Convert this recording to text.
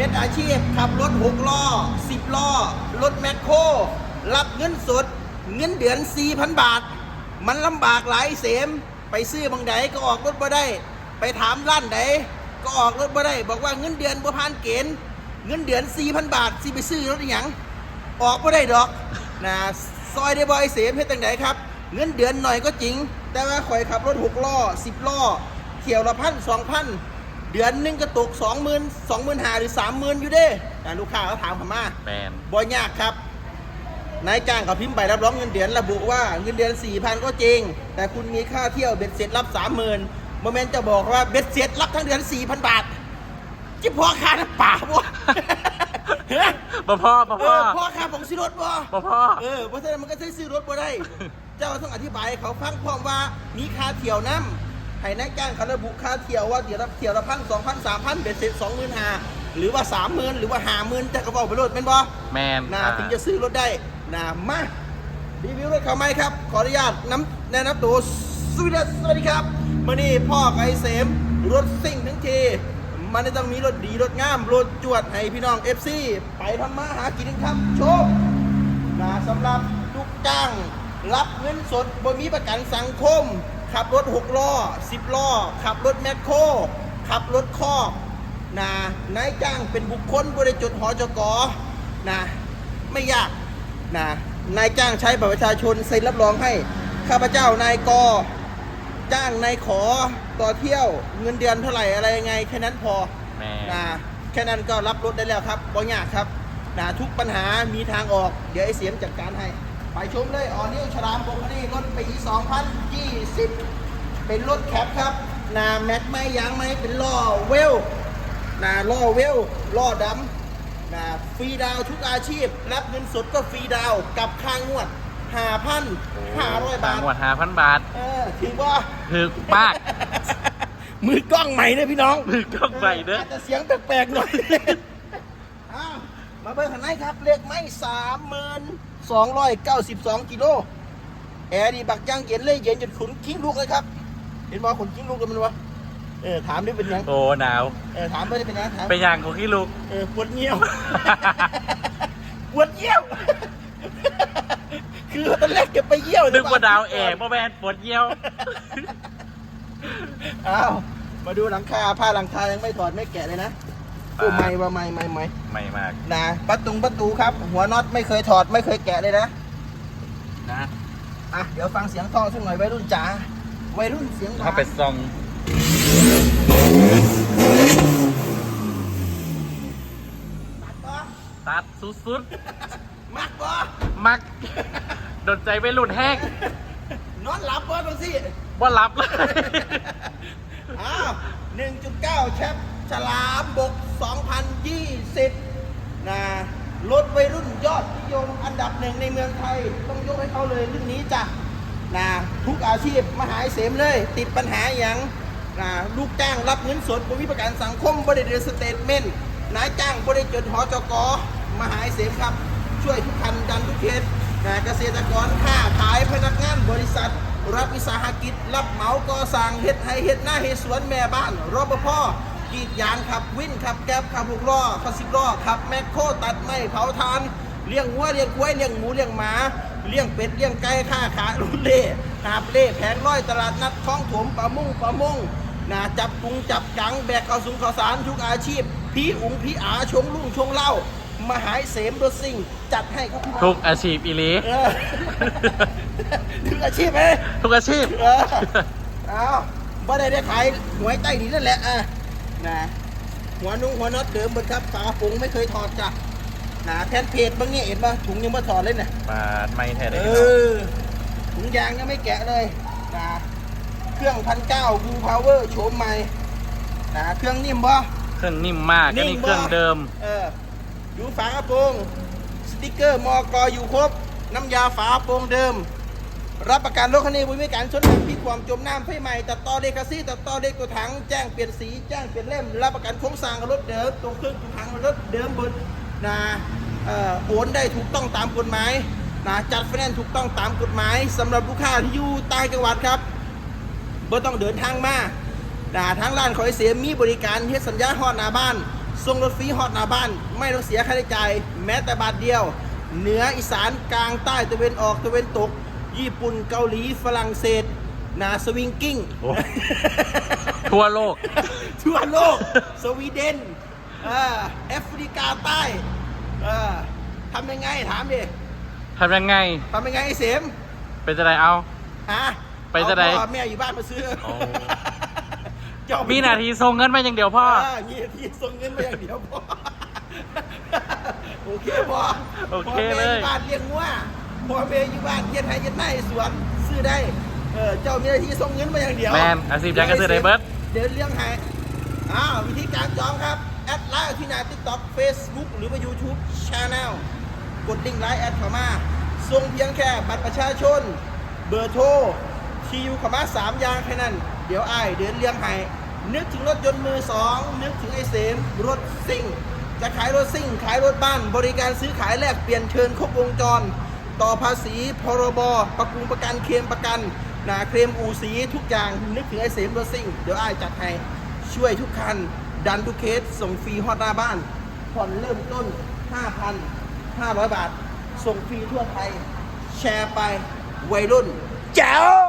เฮ็ดอาชีพ ขับรถหกล้อสิบล้อ รถแมคโครรับเงินสด เงินเดือน 4,000 บาท มันลำบากหลายเสม ไปซื้อบางใดก็ออกรถบ่ได้ ไปถามร้านใดก็ออกรถบ่ได้ บอกว่าเงินเดือนบ่ผ่านเกณฑ์ เงินเดือน 4,000 บาท สิไปซื้อรถอหยังออกบ่ได้ดอกนะซอยได้บ่อยเสมเฮ็ดจังไดครับ เงินเดือนหน่อยก็จริง แต่ว่าข่อยขับรถหกล้อสิบล้อเที่ยวละพันสองพัน เดือนหนึงก็ตกสองหมื่นสองหมื่นหาหรือสามหมื่นอยู่เด้แต่ลูกค้าเขาถามผมมาแมนบ่ยากครับ นายจ้างเขาพิมพ์ใบรับรองเงินเดือนระบุว่าเงินเดือน4 0 0 0ก็จริง แต่คุณมีค่าเที่ยวเบ็ดเสร็จรับ30,000โมเมนต์จะบอกว่าเบ็ดเสร็จรับทั้งเดือน4,000บาทจิพอค่าน้ำป่าบ่เฮ้ยบ่พ่อบ่เอพ่ออพ่อค่าของซื้อรถบ่บ่พ่อ เออเพราะฉะนั้นมันก็ใช้ซื้อรถบ่ได้ เจ้าต้องอธิบายให้เขาฟังพร้อมว่ามีค่าเที่ยวน้ำ ให้นายจ้างเขาระบุค่าเที่ยวว่าเดี๋ยวรับเที่ยวละพันสองพันสามพันเบ็ดเสร็จสองหมื่นห้าหรือว่าสามหมื่นหรือว่าห้าหมื่นจะกระเป๋าไปรถเป็นบ่แมนนะอ่า ถึงจะซื้อรถได้นะมารีวิวรถเขาไหมครับ ขออนุญาตน้ำแนะนำตัวสวัสดีสวัสดีครับมื่อนี้พ่อไก่เสมรถซิ่งทั้งทีมันจะต้องมีรถดีรถงามรถจวดให้พี่น้อง FC ไปทำมาหากินครับโชค นะสำหรับลูกจ้าง รับเงินสดบนมีประกันสังคม ขับรถ6ล้อ10ล้อ ขับรถแมคโครขับรถคอกนะนายจ้างเป็นบุคคลบริจดหอจกนะไม่ยากนะนายจ้างใช้บัตรประชาชนเซ็นรับรองให้ ข้าพเจ้านายกจ้างนายขอต่อเที่ยวเงินเดือนเท่าไหร่อะไรยังไง แค่นั้นพอแมนนะแค่นั้นก็รับรถได้แล้วครับบ่ยากครับนะทุกปัญหามีทางออก เดี๋ยวไอ้เสียมจัดการให้ ไปชมเลยออนิวชรามโบคานี่รถปี 2020 เป็นรถแคปครับนาแม็กไม่ยางไม่เป็นล้อเวลนาล้อเวลล้อดำนาฟรีดาวน์ทุกอาชีพ รับเงินสดก็ฟรีดาวน์กับค่างวด5,500 บาท งวดห้าพันบาทเออถือว่า ถึกมาก มือกล้องใหม่เลยพี่น้องมือกล้องใหม่เด้อาจจะเสียงแปลกๆหน่อย อ้าวมาเบิ่งข้างในครับ เลขไม่สามหมื่น สองร้อยเก้าสิบสองกิโล แอร์ดีบักย่างเย็นเลยเย็นจนขุนคิ้งลูกเลยครับ เห็นว่าขนคิ้งลูกกันมันวะเออถามได้เป็นยังโอ้หนาว เออถามไม่ได้เป็นยังถามไปย่างของขี้ลูก เออปวดเงี้ยวปวดเยี่ยวคือตอนแรกเก็บไปเยี่ยวนึกว่าดาวแอบบ่แมนปวดเยี่ยว อ้าว มาดูหลังคาผ้าหลังคายังไม่ถอดไม่แกะเลยนะ โอ้ไม่ว่าไม่ไม่ไม่ไม่มากนะประตูประตูครับ หัวน็อตไม่เคยถอดไม่เคยแกะเลยนะนะอะเดี๋ยวฟังเสียงท่อสักหน่อยวัยรุ่นจ๋าวัยรุ่นเสียงหวานเข้าไปซองตัดบ่ตัดสุดมักบ่ๆ มักโดนใจไปหลุดแห้งนอนหลับบ่ตรงสิว่ารับเลย อ้าว1.9แชป ฉลามบก 2020 นะรถวัยรุ่นยอดนิยมอันดับหนึ่งในเมืองไทย ต้องยกให้เขาเลยรุ่นนี้จ้ะนะทุกอาชีพมหาเสมเลย ติดปัญหาอย่างนะลูกจ้างรับเงินสดบริประกันสังคมบริเดสเตทเมนต์นายจ้างบริจดหอจกมหาเสมครับ ช่วยทุกคันดันทุกเคสนะเกษตรกรค้าขายพนักงานบริษัท รับวิสาหกิจ รับเหมาก่อสร้างเฮ็ดให้เฮ็ดหน้าเฮ็ดสวนแม่บ้านรปภ กรีดยางขับวินขับแก๊บขับหกล้อขับสิบล้อขับแมคโครตัดไม้เผาทานเลี้ยงวัวเลี้ยงควายเลี้ยงหมูเลี้ยงหมาเลี้ยงเป็ดเลี้ยงไก่ค้าขายรุ่นเล่หาบเล่แผงร้อยตลาดนัดคลองถมประมงประมงนาจับกุงจับกังแบกข้าวสุงข้าวสารทุกอาชีพ พี่อุ๋งพี่อาชงลุ่งชงเหล้ามหายเสมรถซิ่งจัดให้ครับพี่น้องทุกอาชีพอีหลีเออทุกอาชีพไหมทุกอาชีพเออเอาบ่ได้ได้ขายหวยใต้ดินนั่นแหละอะ นะหัวนุ่งหัวน็อตเดิมหมดครับฝาผงไม่เคยถอดจ้ะนะแทนเพจบางเนี่ยเห็นปะถุงยังไม่ถอดเลยนะปาดไม่แท้เอเลยพี่น้องอถุงยางยังไม่แกะเลยนะเครื่องพันเก้าบูพาวเวอร์โฉมใหม่นะเครื่องนิ่มปะเครื่องนิ่มมากอันนี้เครื่องเดิม เออดูฝากระโปรงสติกเกอร์มอกออยู่ครบ น้ำยาฝาโปรงเดิม รับประกันรถคันนี้บริการชนหนักพลิกความจมน้ำไฟใหม่ตัดต่อเดกาซี่ตัดต่อเด็กตัวถังแจ้งเปลี่ยนสีแจ้งเปลี่ยนเล่ม รับประกันโครงสร้างรถเดิมตรงเครื่องตัวถังรถเดิมบนนะเอ่อโอนได้ถูกต้องตามกฎหมายนะจัดไฟแนนซ์ถูกต้องตามกฎหมายสำหรับลูกค้าที่อยู่ต่างจังหวัดครับบ่ต้องเดินทางมาด่าทางร้านขอยเสียมีบริการเฮ็ดสัญญาฮอดหน้าบ้านส่งรถฟรีฮอตหน้าบ้าน ไม่ต้องเสียค่าใช้จ่ายแม้แต่บาทเดียว เหนืออีสานกลางใต้ตะเวนออกตะเวนตก ญี่ปุ่นเกาหลีฝรั่งเศสนาสวิงกิ้ง โอ้ ทั่วโลก ทั่วโลก สวีเดนเอ่อแอฟริกาใต้เอ่อทำยังไงถามดิทำยังไง ทำยังไงไอ้เสมเป็นจะไดเอา ฮะไปจะไหนเอาพ่อแม่อยู่บ้านมาซื้อโอ้เจ้มีหนาทีส่งเงินมาอย่างเดียวพ่อเมีหนาทีส่งเงินมาอย่างเดียวพ่อโอเคพ่อโอเคเลยพ่อแม่อยู่บ้านเลี้ยงวัว พ่อแม่อยู่บ้านเย็นไห้เย็นไห้สวนซื้อได้เออเจ้ามีหนาทีส่งเงินมาอย่างเดียวแมนอาชีพยังก็ซื้อได้เบิร์ดเดี๋ยวเลี้ยงให้อ้าววิธีการจองครับ แอดไลน์ที่หน้า TikTok Facebook หรือว่า YouTube Channel กดลิงก์ไลน์แอดเข้ามาส่งเพียงแค่บัตรประชาชน เบอร์โทรทียูเข้ามาสามอย่างแค่นั้น เดี๋ยวอ้ายเดินเลี้ยงให้นึกถึงรถยนต์มือสองนึกถึงไอ้เสมรถซิ่ง จะขายรถซิ่ง ขายรถบ้าน บริการซื้อขายแลกเปลี่ยนเชิญครบวงจร ต่อภาษีพรบประกุงประกันเคลมประกันนะเคลมอูสีทุกอย่างนึกถึงไอ้เสมรถซิ่งเดี๋ยวไอ้จัดให้ช่วยทุกคัน ดันทุกเคสส่งฟรีฮอดหน้าบ้านผ่อนเริ่มต้น 5,500 บาท ส่งฟรีทั่วไทย แชร์ไปวัยรุ่น แจ๋ว